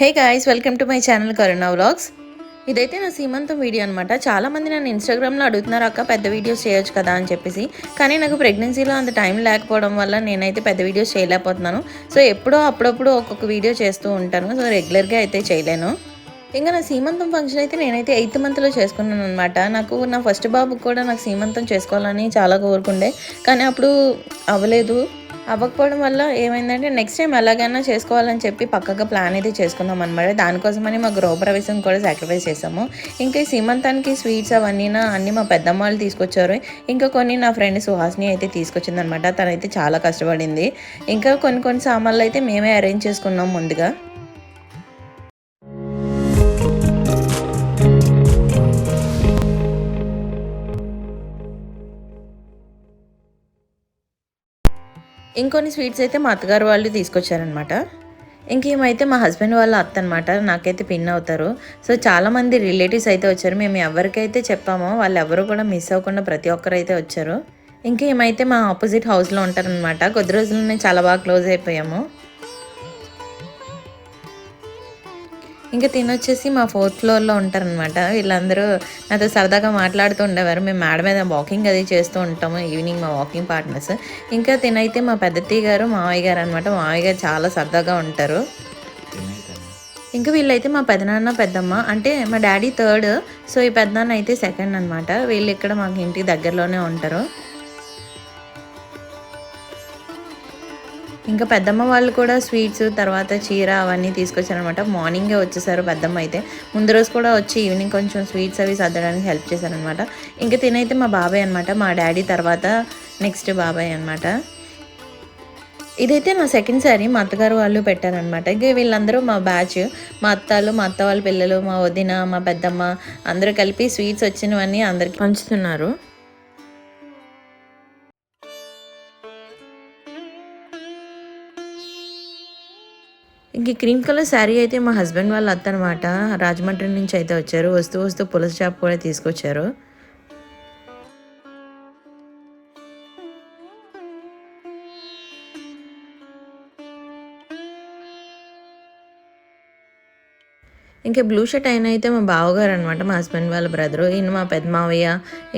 Hey guys welcome to my channel Karuna vlogs ఇదైతే నా సీమంతం వీడియో అనమాట చాలా మంది నన్ను ఇన్స్టాగ్రామ్లో అడుగుతున్నారు అక్క పెద్ద వీడియోస్ చేయొచ్చు కదా? అని చెప్పేసి. కానీ నాకు ప్రెగ్నెన్సీలో అంత టైం లేకపోవడం వల్ల నేనైతే పెద్ద వీడియోస్ చేయలేకపోతున్నాను. సో ఎప్పుడో అప్పుడప్పుడు ఒక్కొక్క వీడియో చేస్తూ ఉంటాను. సో రెగ్యులర్గా అయితే చేయలేను. ఇంకా నా సీమంతం ఫంక్షన్ అయితే నేనైతే ఎయిత్ మంత్లో చేసుకున్నాను అనమాట నాకు నా ఫస్ట్ బాబుకి కూడా నాకు సీమంతం చేసుకోవాలని చాలా కోరుకుండే. కానీ అప్పుడు అవ్వలేదు. అవ్వకపోవడం వల్ల ఏమైందంటే నెక్స్ట్ టైం ఎలాగైనా చేసుకోవాలని చెప్పి పక్కగా ప్లాన్ అయితే చేసుకున్నాం అనమాట దానికోసమని మా గృహప్రవేశం కూడా సాక్రిఫైస్ చేసాము ఇంకా ఈ సీమంతానికి స్వీట్స్ అవన్నీ అన్నీ మా పెద్దమ్మ వాళ్ళు తీసుకొచ్చారు. ఇంకా కొన్ని నా ఫ్రెండ్ సుహాసిని అయితే తీసుకొచ్చింది అనమాట తనైతే చాలా కష్టపడింది. ఇంకా కొన్ని కొన్ని సామాన్లు అయితే మేమే అరేంజ్ చేసుకున్నాం ముందుగా. ఇంకొన్ని స్వీట్స్ అయితే మా అత్తగారు వాళ్ళు తీసుకొచ్చారనమాట ఇంకేమైతే మా హస్బెండ్ వాళ్ళ అత్త అనమాట నాకైతే పిన్ అవుతారు. సో చాలామంది రిలేటివ్స్ అయితే వచ్చారు. మేము ఎవరికైతే చెప్పామో వాళ్ళు ఎవరు కూడా మిస్ అవ్వకుండా ప్రతి ఒక్కరు అయితే వచ్చారు. ఇంకేమైతే మా ఆపోజిట్ హౌస్లో ఉంటారనమాట కొద్ది రోజులనే చాలా బాగా క్లోజ్ అయిపోయాము. ఇంకా తినొచ్చేసి మా ఫోర్త్ ఫ్లోర్లో ఉంటారనమాట వీళ్ళందరూ నాతో సరదాగా మాట్లాడుతూ ఉండేవారు. మేము మేడ మీద వాకింగ్ అది చేస్తూ ఉంటాము. ఈవినింగ్ మా వాకింగ్ పార్ట్నర్స్ ఇంకా తినైతే మా పెద్దత్తయ్య గారు మావయ్య గారు అనమాట మావయ్య గారు చాలా సరదాగా ఉంటారు. ఇంకా వీళ్ళైతే మా పెదనాన్న పెద్దమ్మ. అంటే మా డాడీ థర్డ్ సో ఈ పెద్దనాన్న అయితే సెకండ్ అనమాట వీళ్ళు ఇక్కడ మాకు ఇంటికి దగ్గరలోనే ఉంటారు. ఇంకా పెద్దమ్మ వాళ్ళు కూడా స్వీట్స్ తర్వాత చీర అవన్నీ తీసుకొచ్చారనమాట. మార్నింగే వచ్చేసారు పెద్దమ్మ అయితే. ముందు రోజు కూడా వచ్చి ఈవినింగ్ కొంచెం స్వీట్స్ అవి సర్దడానికి హెల్ప్ చేశారనమాట. ఇంకా తినైతే మా బాబాయ్ అనమాట. మా డాడీ తర్వాత నెక్స్ట్ బాబాయ్ అనమాట. ఇదైతే నా సెకండ్ సారీ మా అత్తగారు వాళ్ళు పెట్టారనమాట. ఇక వీళ్ళందరూ మా బ్యాచ్ మా అత్తాలు మా అత్త వాళ్ళ పిల్లలు మా వదిన మా పెద్దమ్మ అందరూ కలిపి స్వీట్స్ వచ్చినవన్నీ అందరికీ పంచుతున్నారు. ఈ క్రీమ్ కలర్ శారీ అయితే మా హస్బెండ్ వాళ్ళ అత్త అనమాట రాజమండ్రి నుంచి అయితే వచ్చారు. వస్తూ వస్తూ పులస చేప కూడా తీసుకొచ్చారు. ఇంకా బ్లూ షర్ట్ అయిన అయితే మా బావగారు అనమాట మా హస్బెండ్ వాళ్ళ బ్రదరు ఈయన మా పెద్ద మావయ్య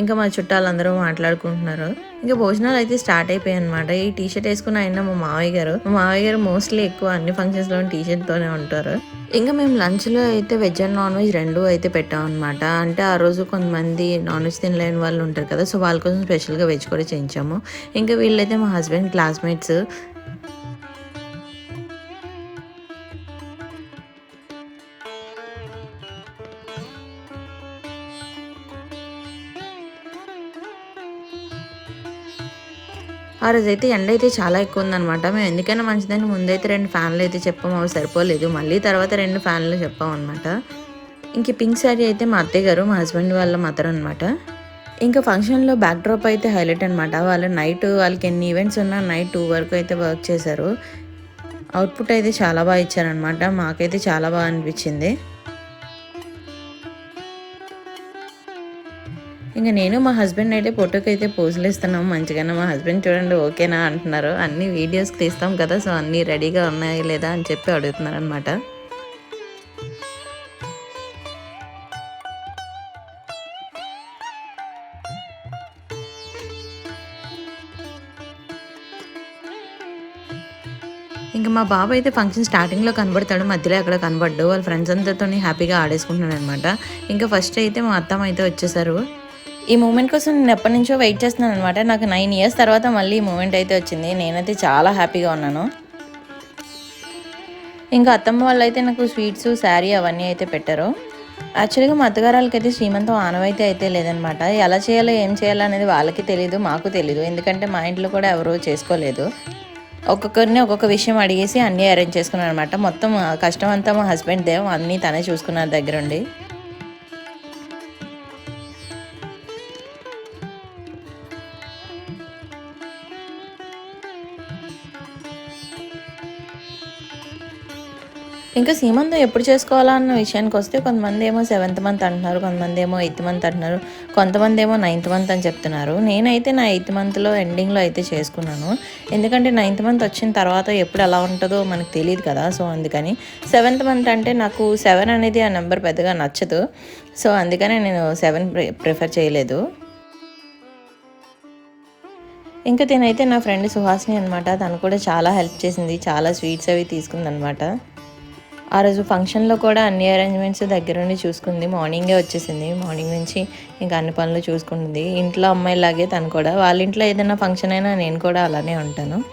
ఇంకా మా చుట్టాలందరూ మాట్లాడుకుంటున్నారు. ఇంకా భోజనాలు అయితే స్టార్ట్ అయిపోయాయి అనమాట ఈ టీ షర్ట్ వేసుకున్న ఆయన మా మావయ్య గారు. మా మావయ్య గారు మోస్ట్లీ ఎక్కువ అన్ని ఫంక్షన్స్లో టీ షర్ట్తోనే ఉంటారు. ఇంకా మేము లంచ్లో అయితే వెజ్ అండ్ నాన్ వెజ్ రెండు అయితే పెట్టాం అనమాట అంటే ఆ రోజు కొంతమంది నాన్ వెజ్ తినలేని వాళ్ళు ఉంటారు కదా సో వాళ్ళ కోసం స్పెషల్గా వెజ్ కూడా చేయించాము. ఇంకా వీళ్ళైతే మా హస్బెండ్ క్లాస్మేట్స్ ఆ రోజు అయితే ఎండ అయితే చాలా ఎక్కువ ఉందన్నమాట మేము ఎందుకైనా మంచిదని ముందైతే రెండు ఫ్యాన్లు అయితే చెప్పాము అవి సరిపోలేదు. మళ్ళీ తర్వాత రెండు ఫ్యాన్లు చెప్పాం అనమాట ఇంక పింక్ శారీ అయితే మా అత్తయ్య గారు మా హస్బెండ్ వాళ్ళ మదర్ అనమాట ఇంకా ఫంక్షన్లో బ్యాక్ డ్రాప్ అయితే హైలైట్ అనమాట. వాళ్ళు నైట్ వాళ్ళకి ఎన్ని ఈవెంట్స్ ఉన్నా నైట్ టూ వరకు అయితే వర్క్ చేశారు. అవుట్పుట్ అయితే చాలా బాగా ఇచ్చారనమాట. మాకైతే చాలా బాగా అనిపించింది. ఇంకా నేను మా హస్బెండ్ అయితే ఫోటోకి అయితే పోజులు ఇస్తున్నాం మంచిగానే మా హస్బెండ్ చూడండి ఓకేనా అంటున్నారు. అన్ని వీడియోస్కి తీస్తాం కదా సో అన్నీ రెడీగా ఉన్నాయి లేదా అని చెప్పి అడుగుతున్నారు అనమాట ఇంకా మా బాబు అయితే ఫంక్షన్ స్టార్టింగ్లో కనబడతాడు మధ్యలో ఎక్కడ కనబడ్డు. వాళ్ళ ఫ్రెండ్స్ అందరితో హ్యాపీగా ఆడేసుకుంటున్నాడు అనమాట ఇంకా ఫస్ట్ అయితే మా అత్తమ్మ అయితే వచ్చేసారు. ఈ మూమెంట్ కోసం నేను ఎప్పటి నుంచో వెయిట్ చేస్తున్నాను అనమాట నాకు నైన్ ఇయర్స్ తర్వాత మళ్ళీ ఈ మూమెంట్ అయితే వచ్చింది. నేనైతే చాలా హ్యాపీగా ఉన్నాను. ఇంకా అత్తమ్మ వాళ్ళు అయితే నాకు స్వీట్స్ శారీ అవన్నీ అయితే పెట్టారు. యాక్చువల్గా మా అత్తగారాలకి అయితే శ్రీమంతం ఆనవాయితీ అయితే లేదనమాట ఎలా చేయాలో ఏం చేయాలో అనేది వాళ్ళకి తెలియదు మాకు తెలీదు. ఎందుకంటే మా ఇంట్లో కూడా ఎవరూ చేసుకోలేదు. ఒక్కొక్కరిని ఒక్కొక్క విషయం అడిగేసి అన్నీ అరేంజ్ చేసుకున్నాను అనమాట మొత్తం కష్టం అంతా మా హస్బెండ్ అన్నీ తనే చూసుకున్నారు దగ్గరుండి. ఇంకా సీమంతం ఎప్పుడు చేసుకోవాలా అన్న విషయానికి వస్తే కొంతమంది ఏమో సెవెంత్ మంత్ అంటున్నారు కొంతమంది ఏమో ఎయిత్ మంత్ అంటున్నారు కొంతమంది ఏమో నైన్త్ మంత్ అని చెప్తున్నారు. నేనైతే నా ఎయిత్ మంత్లో ఎండింగ్లో అయితే చేసుకున్నాను. ఎందుకంటే నైన్త్ మంత్ వచ్చిన తర్వాత ఎప్పుడు ఎలా ఉంటుందో మనకు తెలియదు కదా. సో అందుకని సెవెంత్ మంత్ అంటే నాకు సెవెన్ అనేది ఆ నెంబర్ పెద్దగా నచ్చదు. సో అందుకనే నేను సెవెన్ ప్రిఫర్ చేయలేదు. ఇంకా తినైతే నా ఫ్రెండ్ సుహాసిని అనమాట తను కూడా చాలా హెల్ప్ చేసింది. చాలా స్వీట్స్ అవి తీసుకుందనమాట ఆ రోజు ఫంక్షన్లో కూడా అన్ని అరేంజ్మెంట్స్ దగ్గరుండి చూసుకుంది. మార్నింగే వచ్చేసింది. మార్నింగ్ నుంచి ఇంకా అన్ని పనులు చూసుకుంటుంది. ఇంట్లో అమ్మాయిలాగే తను కూడా. వాళ్ళ ఇంట్లో ఏదైనా ఫంక్షన్ అయినా నేను కూడా అలానే ఉంటాను.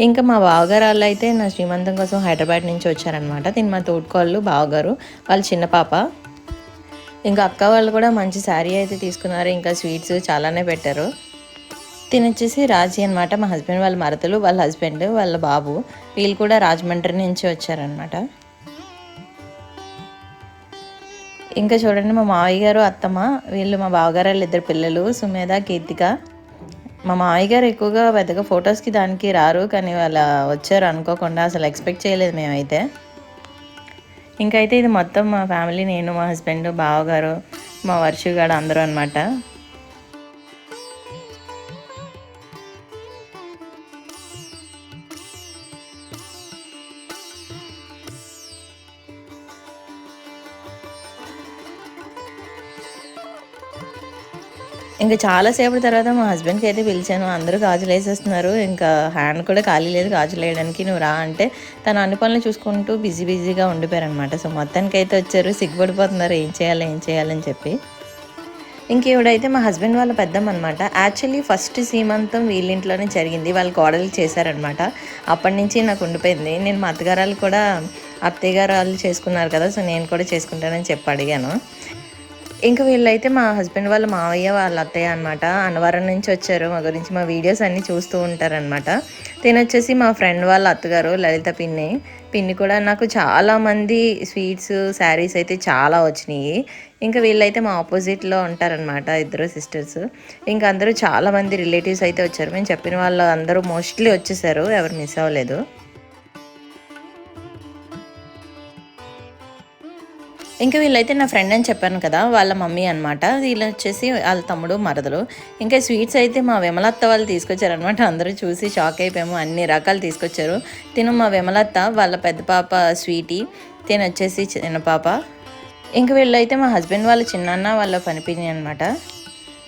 ఇంకా మా బావగారు వాళ్ళు అయితే నా శ్రీమంతం కోసం హైదరాబాద్ నుంచి వచ్చారనమాట దీని మా తోడుకోళ్ళు బావగారు వాళ్ళ చిన్న పాప. ఇంకా అక్క వాళ్ళు కూడా మంచి శారీ అయితే తీసుకున్నారు. ఇంకా స్వీట్స్ చాలానే పెట్టారు. తినొచ్చేసి రాజీ అనమాట మా హస్బెండ్ వాళ్ళ మరతలు వాళ్ళ హస్బెండ్ వాళ్ళ బాబు. వీళ్ళు కూడా రాజమండ్రి నుంచి వచ్చారనమాట ఇంకా చూడండి మా మావయ్య గారు అత్తమ్మ వీళ్ళు మా బావగారు వాళ్ళ ఇద్దరు పిల్లలు సుమేధ కీర్తిక. మా మావయ్య గారు ఎక్కువగా పెద్దగా ఫొటోస్కి దానికి రారు కానీ వాళ్ళ వచ్చారు అనుకోకుండా అసలు ఎక్స్పెక్ట్ చేయలేదు మేమైతే. ఇంకైతే ఇది మొత్తం మా ఫ్యామిలీ నేను మా హస్బెండ్ బావగారు మా వర్షు గారు అందరూ అనమాట ఇంకా చాలాసేపటి తర్వాత మా హస్బెండ్కి అయితే పిలిచాను. అందరూ గాజులు వేసేస్తున్నారు. ఇంకా హ్యాండ్ కూడా ఖాళీ లేదు గాజులు వేయడానికి. నువ్వు రా అంటే తను అన్ని పనులు చూసుకుంటూ బిజీ బిజీగా ఉండిపోయారనమాట సో మొత్తానికి అయితే వచ్చారు. సిగ్గుపడిపోతున్నారు. ఏం చేయాలి? ఏం చేయాలని చెప్పి. ఇంకేవిడైతే మా హస్బెండ్ వాళ్ళ పెద్దమ్మ అనమాట యాక్చువల్లీ ఫస్ట్ సీమంతం వీళ్ళింట్లోనే జరిగింది. వాళ్ళు కోడలు చేశారనమాట అప్పటి నుంచి నాకు ఉండిపోయింది. నేను మా అత్తగారాలు కూడా అత్తయ్య గారు వాళ్ళు చేసుకున్నారు కదా సో నేను కూడా చేసుకుంటానని చెప్పి అడిగాను. ఇంకా వీళ్ళైతే మా హస్బెండ్ వాళ్ళ మావయ్య వాళ్ళ అత్తయ్య అనమాట అన్నవరం నుంచి వచ్చారు. మా గురించి మా వీడియోస్ అన్నీ చూస్తూ ఉంటారనమాట తినొచ్చేసి మా ఫ్రెండ్ వాళ్ళ అత్తగారు లలిత పిన్ని. పిన్ని కూడా నాకు చాలామంది స్వీట్స్ శారీస్ అయితే చాలా వచ్చినాయి. ఇంకా వీళ్ళైతే మా ఆపోజిట్లో ఉంటారనమాట ఇద్దరు సిస్టర్స్ ఇంకా అందరూ చాలా మంది రిలేటివ్స్ అయితే వచ్చారు. మేము చెప్పిన వాళ్ళు అందరూ మోస్ట్లీ వచ్చేసారు. ఎవరు మిస్ అవ్వలేదు. ఇంకా వీళ్ళైతే నా ఫ్రెండ్ అని చెప్పాను కదా వాళ్ళ మమ్మీ అనమాట వీళ్ళు వచ్చేసి వాళ్ళ తమ్ముడు మరదలు. ఇంకా స్వీట్స్ అయితే మా విమలత్త వాళ్ళు తీసుకొచ్చారనమాట అందరూ చూసి షాక్ అయిపోయాము. అన్ని రకాలు తీసుకొచ్చారు. తిను మా విమలత్త వాళ్ళ పెద్ద పాప స్వీటీ తిను వచ్చేసి చిన్న పాప. ఇంకా వీళ్ళైతే మా హస్బెండ్ వాళ్ళ చిన్నాన్న వాళ్ళ పనిపిని అనమాట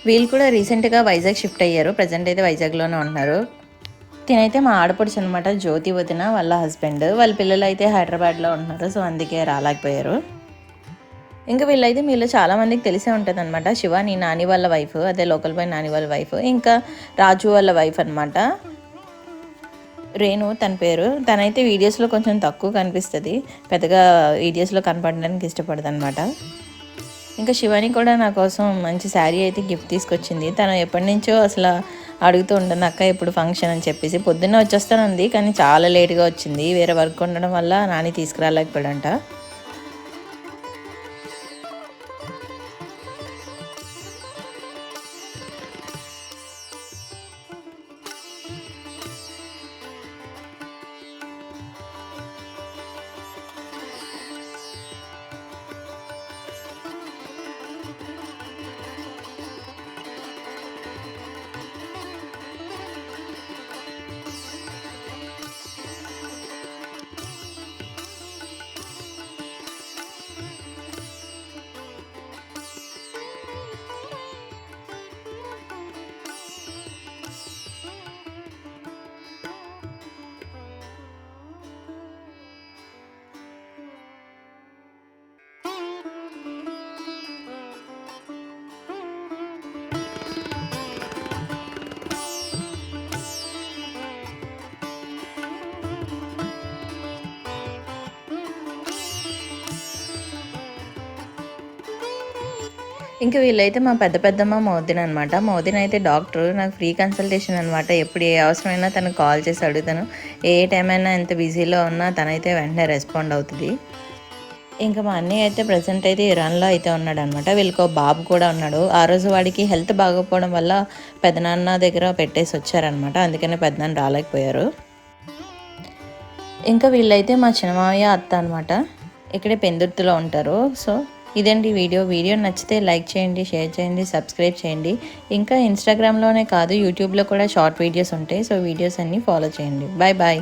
వీళ్ళు కూడా రీసెంట్గా వైజాగ్ షిఫ్ట్ అయ్యారు. ప్రజెంట్ అయితే వైజాగ్లోనే ఉంటున్నారు తినైతే మా ఆడపడుచు అనమాట జ్యోతి వదిన వాళ్ళ హస్బెండ్. వాళ్ళ పిల్లలు అయితే హైదరాబాద్లో ఉంటున్నారు సో అందుకే రాలేకపోయారు. ఇంకా వీళ్ళైతే మీలో చాలామందికి తెలిసే ఉంటుంది అనమాట శివ నీ నాని వాళ్ళ వైఫ్ అదే లోకల్ బాయ్ నాని వాళ్ళ వైఫ్ ఇంకా రాజు వాళ్ళ వైఫ్ అనమాట రేణు తన పేరు. తనైతే వీడియోస్లో కొంచెం తక్కువ కనిపిస్తుంది. పెద్దగా వీడియోస్లో కనపడడానికి ఇష్టపడదు అనమాట ఇంకా శివాని కూడా నా కోసం మంచి శారీ అయితే గిఫ్ట్ తీసుకొచ్చింది. తను ఎప్పటి నుంచో అసలు అడుగుతూ ఉంటుంది అక్క ఎప్పుడు ఫంక్షన్ అని చెప్పేసి. పొద్దున్న వచ్చేస్తానుంది కానీ చాలా లేట్గా వచ్చింది. వేరే వర్క్ ఉండడం వల్ల నాని తీసుకురాలేకపోయాడంట. ఇంకా వీళ్ళైతే మా పెద్ద పెద్దమ్మ మోదిన్ అనమాట మోదిన్ అయితే డాక్టర్ నాకు ఫ్రీ కన్సల్టేషన్ అనమాట ఎప్పుడు ఏ అవసరమైనా తనకు కాల్ చేసి అడుగుతాను. ఏ టైం అయినా ఎంత బిజీలో ఉన్నా తనైతే వెంటనే రెస్పాండ్ అవుతుంది. ఇంకా మా అన్నయ్య అయితే ప్రజెంట్ అయితే ఇరాన్లో అయితే ఉన్నాడు అనమాట వీళ్ళకి బాబు కూడా ఉన్నాడు. ఆ రోజు వాడికి హెల్త్ బాగోకపోవడం వల్ల పెదనాన్న దగ్గర పెట్టేసి వచ్చారనమాట అందుకనే పెద్దనాన్న రాలేకపోయారు. ఇంకా వీళ్ళైతే మా చిన్నమావయ్య అత్త అనమాట ఇక్కడే పెందుర్తిలో ఉంటారు. సో ఇదండి వీడియో. వీడియో నచ్చితే లైక్ చేయండి షేర్ చేయండి సబ్స్క్రైబ్ చేయండి. ఇంకా ఇన్స్టాగ్రామ్లోనే కాదు యూట్యూబ్లో కూడా షార్ట్ వీడియోస్ ఉంటాయి. సో వీడియోస్ అన్నీ ఫాలో చేయండి. Bye bye